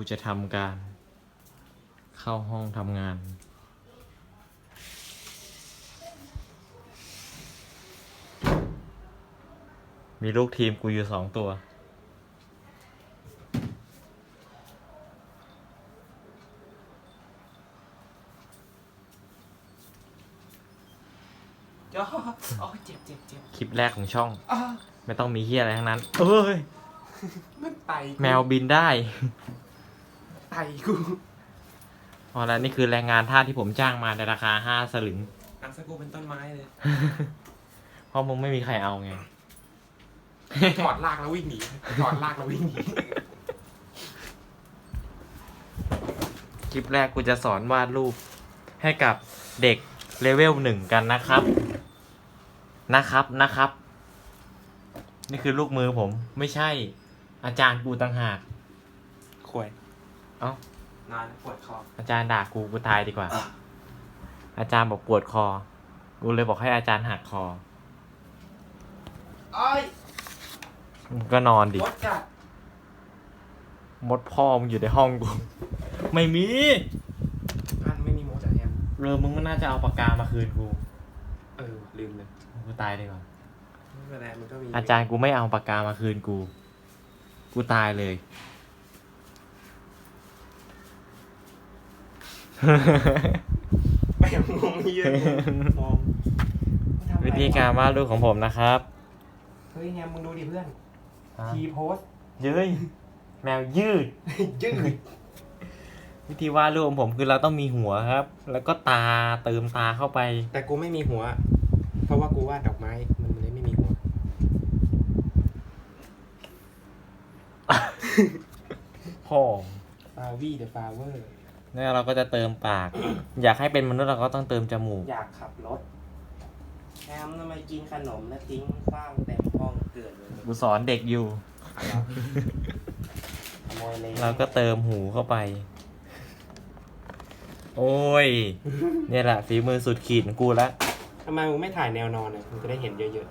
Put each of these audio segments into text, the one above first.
กูจะทำการ เข้าห้องทำงาน มีลูกทีมกูอยู่สองตัวเจ้าอ๋อเจ็บเจ็บเจ็บคลิปแรกของช่อง อ้าไม่ต้องมีเฮียอะไรทั้งนั้น เอ้ยมันไตกูแมวบินได้ ไตกูพอแล้วนี่คือแรงงานท่าสที่ผมจ้างมาในราคาห้าสลึงนางสกูเป็นต้นไม้เลย เพราะมึงไม่มีใครเอาไง ถอดลากแล้ววิ่งหนีถอดลากแล้ววิ่งหนีคลิปแรกกูจะสอนวาดรูป ให้กับเด็กเลเวลหนึ่งกันนะครับ นะครับนะครับ นี่คือลูกมือผม ไม่ใช่ อาจารย์กูต่างหาก ควย เอ้า นานปวดคออาจารย์ด่ากูกูตายดีกว่า อาจารย์บอกปวดคอ กูเลยบอกให้อาจารย์หักคออ้อยมึงก็นอนดิรถกัดมดพ่อมึงอยู่ในห้องกู ไม่มีพันไม่มีโมจัดแฮมเรือมึงมันน่าจะเอาปากกามาคืนกู เออลืมเลยกูตายดีกว่า ไม่เป็นไรมันก็มีอาจารย์กูไม่เอาปากกามาคืนกู กูตายเลย แม่งงงเยอะมองทำอะไระวิธีการวาดรูปของผมนะครับ เฮ้ยแฮมมึงดูดิเพื่อนทีโพสเย้ยแมวยืด ยืด วิธีวาดรูปของผมคือเราต้องมีหัวครับ แล้วก็ตาเติมตาเข้าไป แต่กูไม่มีหัว เพราะว่ากูวาดดอกไม้มันเลยไม่มีหัว พ่อฟาวี่เดอะฟาเวอร์ แล้วเราก็จะเติมปาก อยากให้เป็นมนุษย์เราก็ต้องเติมจมูก อยากขับรถแฮมทำไมกินขนมแล้วทิ้งขว้างเต็มห้องเกิดเลยกูสอนเด็กอยู่ ขโมยเลยเราก็เติมหูเข้าไป โอ้ย เนี่ยแหละฝีมือสุดขีดของกูละทำไมมึงไม่ถ่ายแนวนอนอะมึงจะได้เห็นเยอะ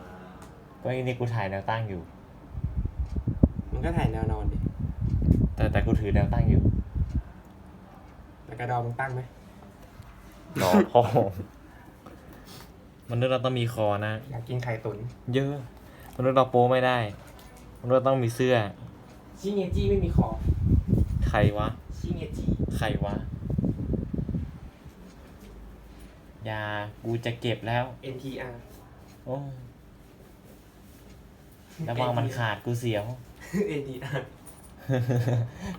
ก็อันนี้กูถ่ายแนวตั้งอยู่ ๆมึงก็ถ่ายแนวนอนดิแต่แต่กูถือแนวตั้งอยู่ แล้วกระดองมึงตั้งไหมรอพ่อมนุษย์เราต้องมีคอนะ อยากกินไข่ตุ๋นเยอะมนุษย์เราโป้ไม่ได้มนุษย์เราต้องมีเสื้อ ชิเงจี้ไม่มีคอใครวะ ชิเงจี้ใครวะยากูจะเก็บแล้ว NTR โอ้แล้ววางมันขาดกูเสียว NTR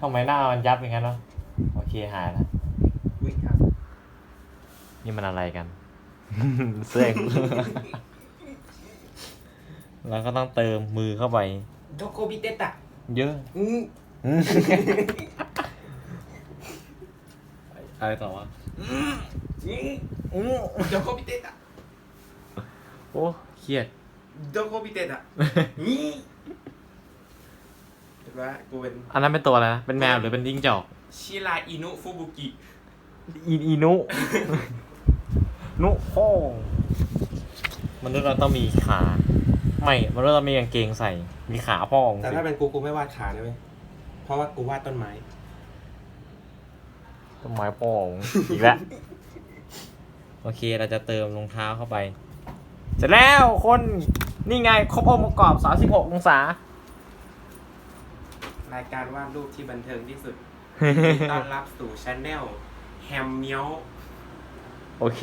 ทำไมหน้ามันยับอย่างนั้นเนาะโอเคหายแล้ววิครับ นี่มันอะไรกันเสื้อกูแล้วก็ต้องเติมมือเข้าไปโดโกบิเตตะเยอะอืมอะไรต่อวะอืมโดโกบิเตตะโอ้เครียดโดโกบิเตตะนี่เห็นว่ากูเป็นอันนั้นเป็นตัวอะไรนะ เป็นแมวหรือเป็นจิ้งจอก ชิราอินุฟุบุกิอีอีนุ นุโอ้มนุษย์เราต้องมีขา ไม่มนุษย์เรามีกางเกงใส่ มีขาพ่อของแต่สิถ้าเป็นกูกูไม่วาดขานะเว้ยเพราะว่ากูวาดต้นไม้ ต้นไม้พ่อของอีกแล้วโอเคเราจะเติมรองเท้าเข้าไป เสร็จแล้วคนนี่ไงครบองค์ประกอบ 36 องศา รายการวาดรูปที่บันเทิงที่สุดต้อนรับสู่ช anel แฮมเมียว โอเค